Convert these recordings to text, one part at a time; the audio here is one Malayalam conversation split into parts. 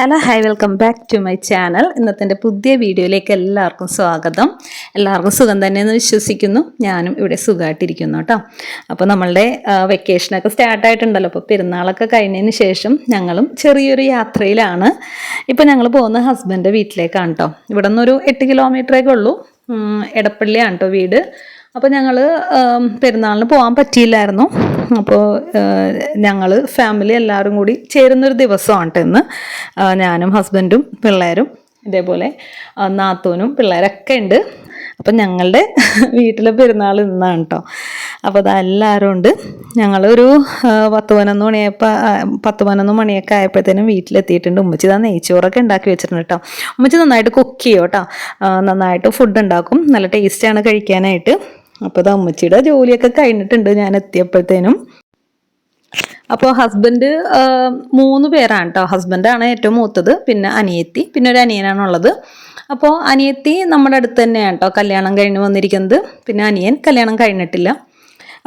Hello hi welcome back to my channel ഇന്നത്തെ പുതിയ വീഡിയോയിലേക്ക് എല്ലാവർക്കും സ്വാഗതം. എല്ലാവർക്കും സുഖം തന്നെയെന്ന് വിശ്വസിക്കുന്നു. ഞാനും ഇവിടെ സുഖമായിട്ടിരിക്കുന്നു കേട്ടോ. അപ്പോൾ നമ്മളുടെ വെക്കേഷനൊക്കെ സ്റ്റാർട്ടായിട്ടുണ്ടല്ലോ അപ്പോൾ പെരുന്നാളൊക്കെ കഴിഞ്ഞതിന് ശേഷം ഞങ്ങളും ചെറിയൊരു യാത്രയിലാണ്. ഇപ്പോൾ ഞങ്ങൾ പോകുന്ന ഹസ്ബൻഡ് വീട്ടിലേക്കാണ് കേട്ടോ. ഇവിടെ നിന്നൊരു എട്ട് കിലോമീറ്ററേക്കുള്ളൂ എടപ്പള്ളിയാണ് കേട്ടോ വീട്. അപ്പോൾ ഞങ്ങൾ പെരുന്നാളിന് പോകാൻ പറ്റിയില്ലായിരുന്നു. അപ്പോൾ ഞങ്ങൾ ഫാമിലി എല്ലാവരും കൂടി ചേരുന്നൊരു ദിവസമാണ് ഇന്ന്. ഞാനും ഹസ്ബൻഡും പിള്ളേരും ഇതേപോലെ നാത്തൂനും പിള്ളേരൊക്കെ ഉണ്ട്. അപ്പം ഞങ്ങളുടെ വീട്ടിലെ പെരുന്നാൾ ഇന്നാണ് കേട്ടോ അപ്പോൾ അതെല്ലാവരും ഉണ്ട്. ഞങ്ങളൊരു പത്ത് പതിനൊന്ന് മണിയപ്പോൾ പത്ത് പതിനൊന്ന് മണിയൊക്കെ ആയപ്പോഴത്തേനും വീട്ടിലെത്തിയിട്ടുണ്ട്. ഉമ്മച്ചി ഇതാ നെയ്ച്ചോറൊക്കെ ഉണ്ടാക്കി വെച്ചിട്ടുണ്ട് കേട്ടോ ഉമ്മച്ചി നന്നായിട്ട് കുക്ക് ചെയ്യും കേട്ടോ നന്നായിട്ട് ഫുഡ് ഉണ്ടാക്കും. നല്ല ടേസ്റ്റാണ് കഴിക്കാനായിട്ട്. അപ്പോൾ അത് അമ്മച്ചിയുടെ ജോലിയൊക്കെ കഴിഞ്ഞിട്ടുണ്ട്. ഞാൻ എത്തിയപ്പോഴത്തേനും. അപ്പോൾ ഹസ്ബൻഡ് മൂന്ന് പേരാണ് കേട്ടോ ഹസ്ബൻഡാണ് ഏറ്റവും മൂത്തത് പിന്നെ അനിയത്തി പിന്നെ ഒരു അനിയനാണുള്ളത് അപ്പോൾ അനിയത്തി നമ്മുടെ അടുത്ത് തന്നെയാണ് കേട്ടോ കല്യാണം കഴിഞ്ഞ് വന്നിരിക്കുന്നത്. പിന്നെ അനിയൻ കല്യാണം കഴിഞ്ഞിട്ടില്ല.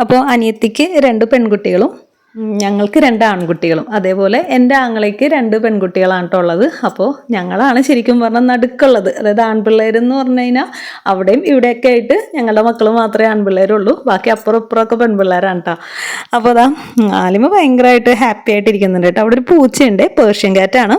അപ്പോൾ അനിയത്തിക്ക് രണ്ട് പെൺകുട്ടികളും ഞങ്ങൾക്ക് രണ്ട് ആൺകുട്ടികളും. അതേപോലെ എന്റെ ആങ്ങളയ്ക്ക് രണ്ട് പെൺകുട്ടികളാണ് കേട്ടോ ഉള്ളത്. അപ്പോൾ ഞങ്ങളാണ് ശരിക്കും പറഞ്ഞാൽ നടുക്കുള്ളത്. അതായത് ആൺപിള്ളേരെന്ന് പറഞ്ഞു കഴിഞ്ഞാൽ അവിടെയും ഇവിടെയൊക്കെ ആയിട്ട് ഞങ്ങളുടെ മക്കൾ മാത്രമേ ആൺപിള്ളേരുള്ളൂ. ബാക്കി അപ്പുറം ഇപ്പുറമൊക്കെ പെൺപിള്ളേരാണ് കേട്ടോ അപ്പോൾ അതാ ആലിമ ഭയങ്കരമായിട്ട് ഹാപ്പി ആയിട്ട് ഇരിക്കുന്നുണ്ട് കേട്ടോ അവിടെ ഒരു പൂച്ചയുണ്ട് പേർഷ്യൻ കാറ്റാണ്.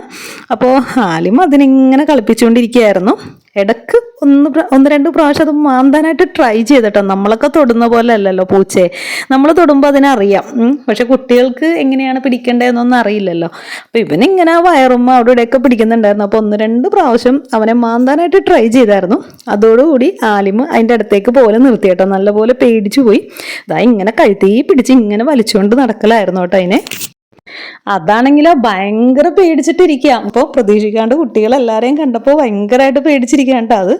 അപ്പോൾ ആലിമ അതിനിങ്ങനെ കളിപ്പിച്ചുകൊണ്ടിരിക്കുകയായിരുന്നു. ഇടയ്ക്ക് ഒന്ന് ഒന്ന് രണ്ട് പ്രാവശ്യം അത് മാന്താനായിട്ട് ട്രൈ ചെയ്തിട്ടോ. നമ്മളൊക്കെ തൊടുന്ന പോലെ അല്ലല്ലോ പൂച്ചയെ നമ്മൾ തൊടുമ്പോൾ അതിനറിയാം. പക്ഷെ കുട്ടികൾക്ക് എങ്ങനെയാണ് പിടിക്കേണ്ടതെന്നൊന്നും അറിയില്ലല്ലോ. അപ്പോൾ ഇവനിങ്ങനെ വയറും അവിടെ ഇവിടെയൊക്കെ പിടിക്കുന്നുണ്ടായിരുന്നു. അപ്പോൾ ഒന്ന് രണ്ട് പ്രാവശ്യം അവനെ മാന്താനായിട്ട് ട്രൈ ചെയ്തായിരുന്നു. അതോടുകൂടി ആലിമ് അതിന്റെ അടുത്തേക്ക് പോലെ നിർത്തി കേട്ടോ. നല്ലപോലെ പേടിച്ചു പോയി. ഇതാ ഇങ്ങനെ കഴുത്തി പിടിച്ച് ഇങ്ങനെ വലിച്ചുകൊണ്ട് നടക്കലായിരുന്നു കേട്ടോ അതിനെ. അതാണെങ്കിലോ ഭയങ്കര പേടിച്ചിട്ടിരിക്കാം. അപ്പോൾ പ്രതീക്ഷിക്കാണ്ട് കുട്ടികളെല്ലാവരെയും കണ്ടപ്പോൾ ഭയങ്കരമായിട്ട് പേടിച്ചിരിക്കാണ്ട് അത്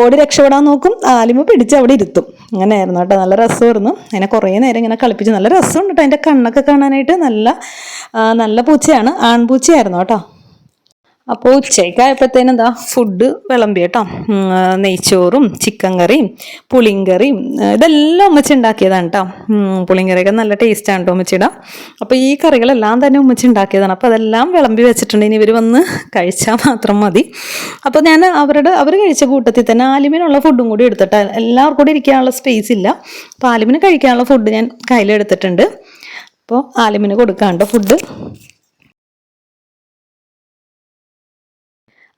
ഓടി രക്ഷപ്പെടാൻ നോക്കും. ആലിമ പിടിച്ച് അവിടെ ഇരുത്തും. അങ്ങനെയായിരുന്നു കേട്ടോ. നല്ല രസമായിരുന്നു. അതിനെ കുറേ നേരം ഇങ്ങനെ കളിപ്പിച്ച് നല്ല രസമുണ്ട് കേട്ടോ. അതിന്റെ കണ്ണൊക്കെ കാണാനായിട്ട് നല്ല നല്ല പൂച്ചയാണ്. ആൺപൂച്ചയായിരുന്നു കേട്ടോ. അപ്പോൾ ഉച്ചയ്ക്കായപ്പോഴത്തേനും എന്താ ഫുഡ് വിളമ്പി കേട്ടോ. നെയ്ച്ചോറും ചിക്കൻ കറിയും പുളിങ്കറിയും ഇതെല്ലാം ഉമ്മച്ചി ഉണ്ടാക്കിയതാണ് കേട്ടോ പുളിങ്കറിയൊക്കെ നല്ല ടേസ്റ്റാണ് കേട്ടോ ഉമ്മച്ചിയുടെ അപ്പോൾ ഈ കറികളെല്ലാം തന്നെ ഉമ്മച്ചി ഉണ്ടാക്കിയതാണ്. അപ്പോൾ അതെല്ലാം വിളമ്പി വെച്ചിട്ടുണ്ട്. ഇനി ഇവർ വന്ന് കഴിച്ചാൽ മാത്രം മതി. അപ്പോൾ ഞാൻ അവരുടെ അവർ കഴിച്ച കൂട്ടത്തിൽ തന്നെ ആലിമിനുള്ള ഫുഡും കൂടി എടുത്തിട്ട് എല്ലാവർക്കും കൂടി ഇരിക്കാനുള്ള സ്പേസ് ഇല്ല. അപ്പോൾ ആലിമിന് കഴിക്കാനുള്ള ഫുഡ് ഞാൻ കയ്യിലെടുത്തിട്ടുണ്ട്. അപ്പോൾ ആലിമിന് കൊടുക്കാണ്ട് ഫുഡ്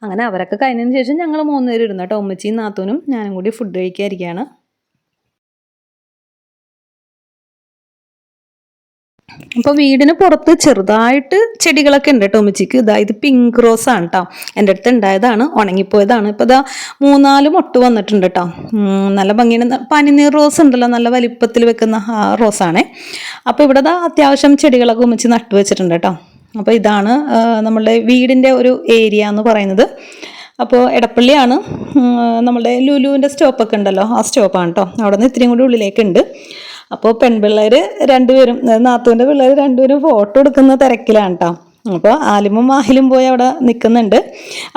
അങ്ങനെ അവരൊക്കെ കഴിഞ്ഞതിന് ശേഷം ഞങ്ങൾ മൂന്ന് പേര് ഇരുന്നു കേട്ടോ ഉമ്മച്ചിയും നാത്തൂനും ഞാനും കൂടി ഫുഡ് കഴിക്കാതിരിക്കുകയാണ് അപ്പോൾ വീടിന് പുറത്ത് ചെറുതായിട്ട് ചെടികളൊക്കെ ഉണ്ട് കേട്ടോ ഉമ്മച്ചിക്ക്. ഇതാ ഇത് പിങ്ക് റോസ് ആണ് കേട്ടോ എന്റെ അടുത്ത് ഉണ്ടായതാണ് ഉണങ്ങിപ്പോയതാണ്. ഇപ്പോൾ ഇതാ മൂന്നാൽ മൊട്ട് വന്നിട്ടുണ്ട് കേട്ടോ നല്ല ഭംഗിയാണ് പനിനീർ റോസ് ഉണ്ടല്ലോ നല്ല വലിപ്പത്തിൽ വെക്കുന്ന ആ റോസാണേ അപ്പോൾ ഇവിടെ അത്യാവശ്യം ചെടികളൊക്കെ ഉമ്മച്ചി നട്ടു വെച്ചിട്ടുണ്ട് കേട്ടോ അപ്പോൾ ഇതാണ് നമ്മളുടെ വീടിന്റെ ഒരു ഏരിയ എന്ന് പറയുന്നത്. അപ്പോൾ എടപ്പള്ളിയാണ് നമ്മളുടെ ലുലുവിന്റെ സ്റ്റോപ്പൊക്കെ ഉണ്ടല്ലോ ആ സ്റ്റോപ്പാണ് കേട്ടോ അവിടെ നിന്ന് ഇത്തിരിയും കൂടി ഉള്ളിലേക്കുണ്ട്. അപ്പോൾ പെൺപിള്ളേർ രണ്ടുപേരും നാത്തുവിന്റെ പിള്ളേർ രണ്ടുപേരും ഫോട്ടോ എടുക്കുന്ന തിരക്കിലാണ് കേട്ടോ അപ്പോൾ ആലിമും മാഹിലും പോയി അവിടെ നിൽക്കുന്നുണ്ട്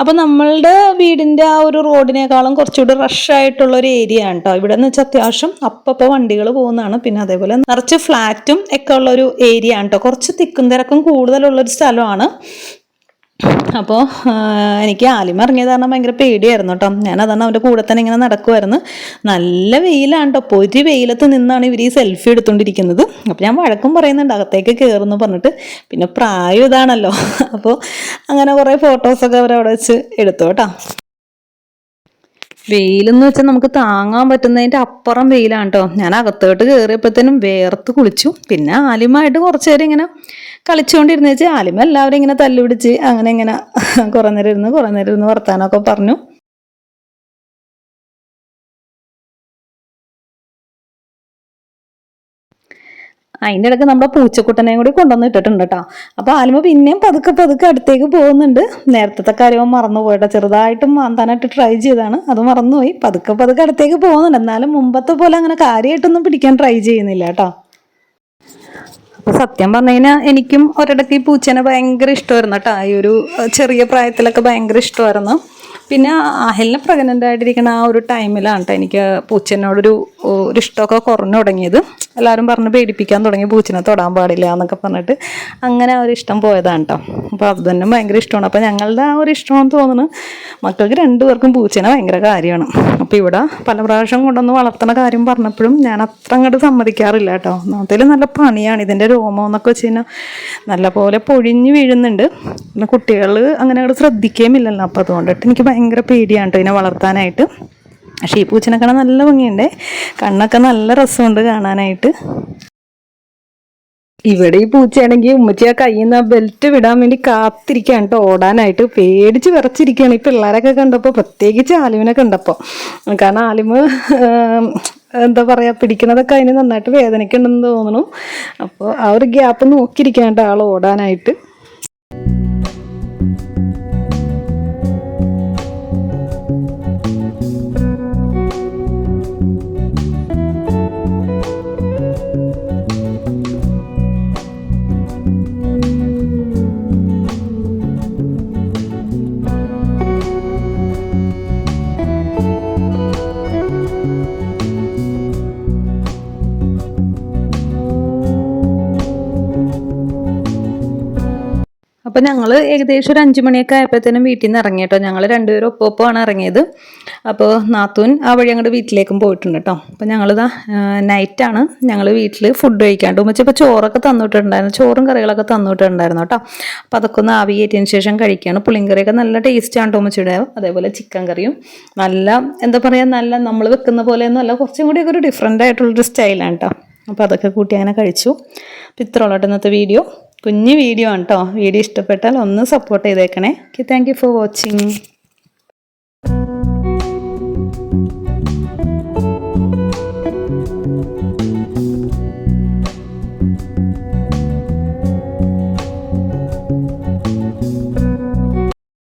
അപ്പോൾ നമ്മളുടെ വീടിന്റെ ആ ഒരു റോഡിനേക്കാളും കുറച്ചുകൂടി റഷായിട്ടുള്ള ഒരു ഏരിയ ആണ് കേട്ടോ ഇവിടെ എന്ന് വെച്ചാൽ അത്യാവശ്യം അപ്പപ്പോൾ വണ്ടികൾ പോകുന്നതാണ്. പിന്നെ അതേപോലെ നിറച്ച് ഫ്ലാറ്റും ഒക്കെ ഉള്ള ഒരു ഏരിയ ആണ് കേട്ടോ കുറച്ച് തിക്കും തിരക്കും കൂടുതലുള്ളൊരു സ്ഥലമാണ്. അപ്പോൾ എനിക്ക് ആലിമ ഇറങ്ങിയത് കാരണം ഭയങ്കര പേടിയായിരുന്നു കേട്ടോ. ഞാൻ അതാണ് അവന്റെ കൂടെ തന്നെ ഇങ്ങനെ നടക്കുമായിരുന്നു നല്ല വെയിലാണ് കേട്ടോ പൊരി വെയിലത്ത് നിന്നാണ് ഇവർ ഈ സെൽഫി എടുത്തുകൊണ്ടിരിക്കുന്നത് അപ്പോൾ ഞാൻ വഴക്കും പറയുന്നുണ്ട് അകത്തേക്ക് കയറുന്നു പറഞ്ഞിട്ട്. പിന്നെ പ്രായം ഇതാണല്ലോ. അപ്പോൾ അങ്ങനെ കുറേ ഫോട്ടോസൊക്കെ അവരവിടെ വെച്ച് എടുത്തു കേട്ടോ. വെയിലെന്ന് വെച്ചാൽ നമുക്ക് താങ്ങാൻ പറ്റുന്നതിന്റെ അപ്പുറം വെയിലാണ് കേട്ടോ ഞാൻ അകത്തോട്ട് കയറിയപ്പോഴത്തേനും വേർത്ത് കുളിച്ചു. പിന്നെ ആലിമായിട്ട് കുറച്ച് നേരം ഇങ്ങനെ കളിച്ചുകൊണ്ടിരുന്ന് വെച്ചാൽ ആലിമ എല്ലാവരും ഇങ്ങനെ തല്ലുപിടിച്ച് അങ്ങനെ ഇങ്ങനെ കുറേ നേരം ഇരുന്ന് കുറേ നേരം ഇരുന്ന് വർത്താനമൊക്കെ പറഞ്ഞു. അതിന്റെ ഇടയ്ക്ക് നമ്മുടെ പൂച്ചക്കുട്ടനെയും കൂടി കൊണ്ടുവന്ന് ഇട്ടിട്ടുണ്ട് കേട്ടോ അപ്പോൾ ആലിമ പിന്നെയും പതുക്കെ പതുക്കെ അടുത്തേക്ക് പോകുന്നുണ്ട്. നേരത്തെ കാര്യവും മറന്നു പോയിട്ടോ ചെറുതായിട്ടും മാന്താനായിട്ട് ട്രൈ ചെയ്താണ് അത് മറന്നുപോയി. പതുക്കെ പതുക്കെ അടുത്തേക്ക് പോകുന്നുണ്ട്. എന്നാലും മുമ്പത്തെ പോലെ അങ്ങനെ കാര്യമായിട്ടൊന്നും പിടിക്കാൻ ട്രൈ ചെയ്യുന്നില്ല കേട്ടോ അപ്പോൾ സത്യം പറഞ്ഞു കഴിഞ്ഞാൽ എനിക്കും ഒരിടയ്ക്ക് ഈ പൂച്ചേനെ ഭയങ്കര ഇഷ്ടമായിരുന്നു കേട്ടോ ഈ ഒരു ചെറിയ പ്രായത്തിലൊക്കെ ഭയങ്കര ഇഷ്ടമായിരുന്നു. പിന്നെ അഹലിനെ പ്രഗ്നന്റ് ആയിട്ടിരിക്കുന്ന ആ ഒരു ടൈമിലാണ് കേട്ടോ എനിക്ക് പൂച്ചനോടൊരു ഒരു ഇഷ്ടമൊക്കെ കുറഞ്ഞു തുടങ്ങിയത്. എല്ലാവരും പറഞ്ഞ് പേടിപ്പിക്കാൻ തുടങ്ങി പൂച്ചനെ തൊടാൻ പാടില്ല എന്നൊക്കെ പറഞ്ഞിട്ട് അങ്ങനെ ആ ഒരു ഇഷ്ടം പോയതാണ് കേട്ടോ അപ്പോൾ ഹസ്ബൻഡിനും ഭയങ്കര ഇഷ്ടമാണ്. അപ്പോൾ ഞങ്ങളുടെ ആ ഒരു ഇഷ്ടമാണെന്ന് തോന്നുന്നു മക്കൾക്ക് രണ്ടുപേർക്കും പൂച്ചനെ ഭയങ്കര കാര്യമാണ്. അപ്പോൾ ഇവിടെ പല പ്രാവശ്യം കൊണ്ടൊന്ന് വളർത്തുന്ന കാര്യം പറഞ്ഞപ്പോഴും ഞാൻ അത്ര അങ്ങോട്ട് സമ്മതിക്കാറില്ല കേട്ടോ ഒന്നാമത്തേൽ നല്ല പണിയാണ് ഇതിന്റെ രോമം എന്നൊക്കെ വെച്ച് കഴിഞ്ഞാൽ നല്ലപോലെ പൊഴിഞ്ഞ് വീഴുന്നുണ്ട്. പിന്നെ കുട്ടികൾ അങ്ങനെ അങ്ങോട്ട് ശ്രദ്ധിക്കുകയുമില്ലല്ലോ അപ്പോൾ അതുകൊണ്ടിട്ട് എനിക്ക് ഭയങ്കര പേടിയാണ് കേട്ടോ ഇതിനെ വളർത്താനായിട്ട്. പക്ഷേ ഈ പൂച്ചനെ കാണാൻ നല്ല ഭംഗിയുണ്ട്. കണ്ണൊക്കെ നല്ല രസമുണ്ട് കാണാനായിട്ട്. ഇവിടെ ഈ പൂച്ചയാണെങ്കിൽ ഉമ്മച്ചി ആ കയ്യിൽ നിന്ന് ആ ബെൽറ്റ് വിടാൻ വേണ്ടി കാത്തിരിക്കുകയാണ് കേട്ടോ. ഓടാനായിട്ട് പേടിച്ച് വിറച്ചിരിക്കുകയാണ്. ഈ പിള്ളേരൊക്കെ കണ്ടപ്പോൾ പ്രത്യേകിച്ച് ആലിമിനെ കണ്ടപ്പോൾ. കാരണം ആലിമ് എന്താ പറയുക പിടിക്കുന്നതൊക്കെ അതിന് നന്നായിട്ട് വേദനയ്ക്കുണ്ടെന്ന് തോന്നുന്നു. അപ്പോൾ ആ ഒരു ഗ്യാപ്പ് നോക്കിയിരിക്കുകയാണ് കേട്ടോ ആൾ ഓടാനായിട്ട്. അപ്പോൾ ഞങ്ങൾ ഏകദേശം ഒരു അഞ്ച് മണിയൊക്കെ ആയപ്പോഴത്തേനും വീട്ടിൽ നിന്ന് ഇറങ്ങി കേട്ടോ. ഞങ്ങൾ രണ്ടുപേരും ഒപ്പൊപ്പമാണ് ഇറങ്ങിയത്. അപ്പോൾ നാത്തൂൻ ആ വഴി അങ്ങോട്ട് വീട്ടിലേക്കും പോയിട്ടുണ്ട് കേട്ടോ. അപ്പോൾ ഞങ്ങളിതാ നൈറ്റാണ് ഞങ്ങൾ വീട്ടിൽ ഫുഡ് കഴിക്കാണ്ട് ഉമ്മച്ചപ്പോൾ ചോറൊക്കെ തന്നിട്ടുണ്ടായിരുന്നു ചോറും കറികളൊക്കെ തന്നിട്ടുണ്ടായിരുന്നു കേട്ടോ. അപ്പോൾ അതൊക്കെ ഒന്ന് ആവി കയറ്റിയതിന് ശേഷം കഴിക്കുകയാണ് പുളിങ്കറിയൊക്കെ നല്ല ടേസ്റ്റാണ് ഉമ്മച്ചിയുടെ. അതേപോലെ ചിക്കൻ കറിയും. നല്ല എന്താ പറയുക നല്ല നമ്മൾ വെക്കുന്ന പോലെയൊന്നും അല്ല. കുറച്ചും കൂടിയൊക്കെ ഒരു ഡിഫറെന്റ് ആയിട്ടുള്ളൊരു സ്റ്റൈലാണ് കേട്ടോ. അപ്പോൾ അതൊക്കെ കൂട്ടി അങ്ങനെ കഴിച്ചു. അപ്പോൾ ഇത്രയുള്ള ഇന്നത്തെ വീഡിയോ കുഞ്ഞ് വീഡിയോ ആണ് കേട്ടോ വീഡിയോ ഇഷ്ടപ്പെട്ടാൽ ഒന്ന് സപ്പോർട്ട് ചെയ്തേക്കണേ. Okay thank for watching